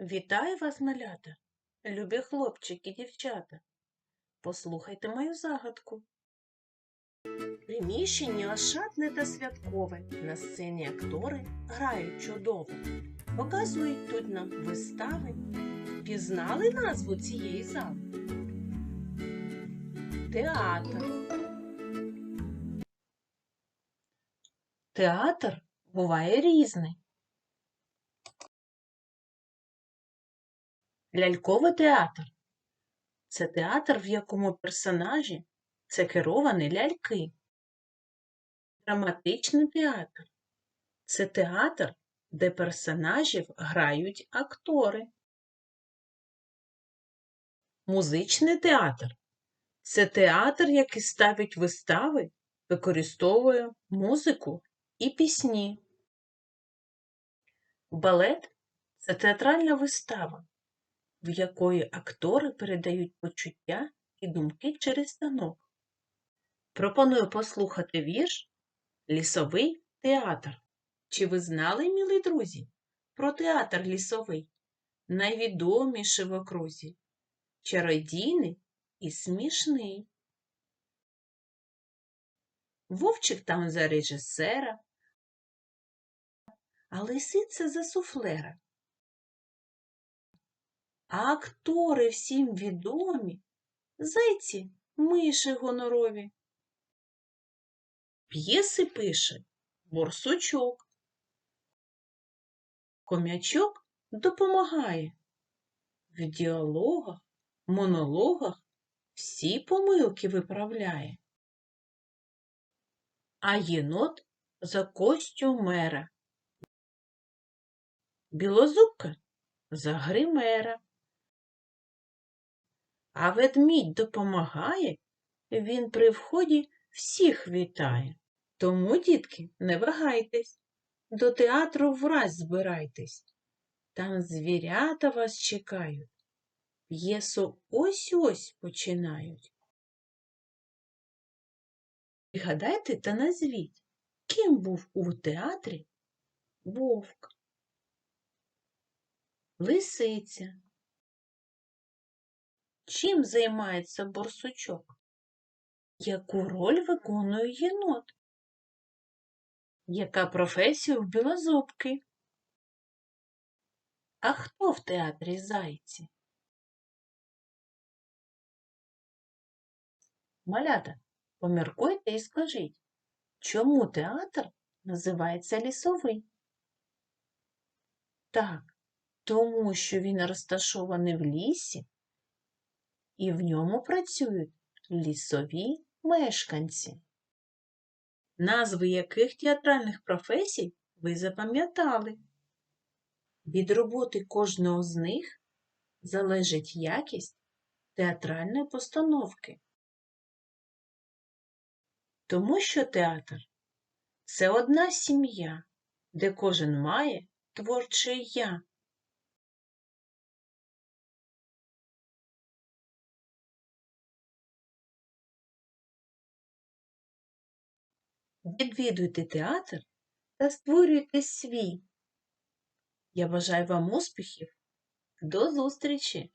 Вітаю вас, малята, любі хлопчики, дівчата. Послухайте мою загадку. Приміщення ошатне та святкове. На сцені актори грають чудово. Показують тут нам вистави. Пізнали назву цієї зали? Театр. Театр буває різний. Ляльковий театр це театр, в якому персонажі це керовані ляльки. Драматичний театр це театр, де персонажів грають актори. Музичний театр це театр, який ставить вистави, використовує музику і пісні. Балет це театральна вистава, в якої актори передають почуття і думки через станок. Пропоную послухати вірш Лісовий театр. Чи ви знали, милі друзі, про театр лісовий, найвідоміший в окрузі, чародійний і смішний? Вовчик там за режисера, а лисиця за суфлера. А актори всім відомі, зайці, миші гонорові. П'єси пише борсучок. Ком'ячок допомагає. В діалогах, монологах всі помилки виправляє. А єнот за костюмера. Білозубка за гримера. А ведмідь допомагає, він при вході всіх вітає. Тому, дітки, не вагайтесь, до театру враз збирайтесь. Там звірята вас чекають, п'єсу ось-ось починають. Пригадайте та назвіть, ким був у театрі вовк, лисиця. Чим займається борсучок? Яку роль виконує єнот? Яка професія в білозубки? А хто в театрі зайці? Малята, поміркуйте і скажіть, чому театр називається лісовий? Так, тому що він розташований в лісі, і в ньому працюють лісові мешканці. Назви яких театральних професій ви запам'ятали? Від роботи кожного з них залежить якість театральної постановки. Тому що театр це одна сім'я, де кожен має творче я. Відвідуйте театр та створюйте свій. Я бажаю вам успіхів. До зустрічі!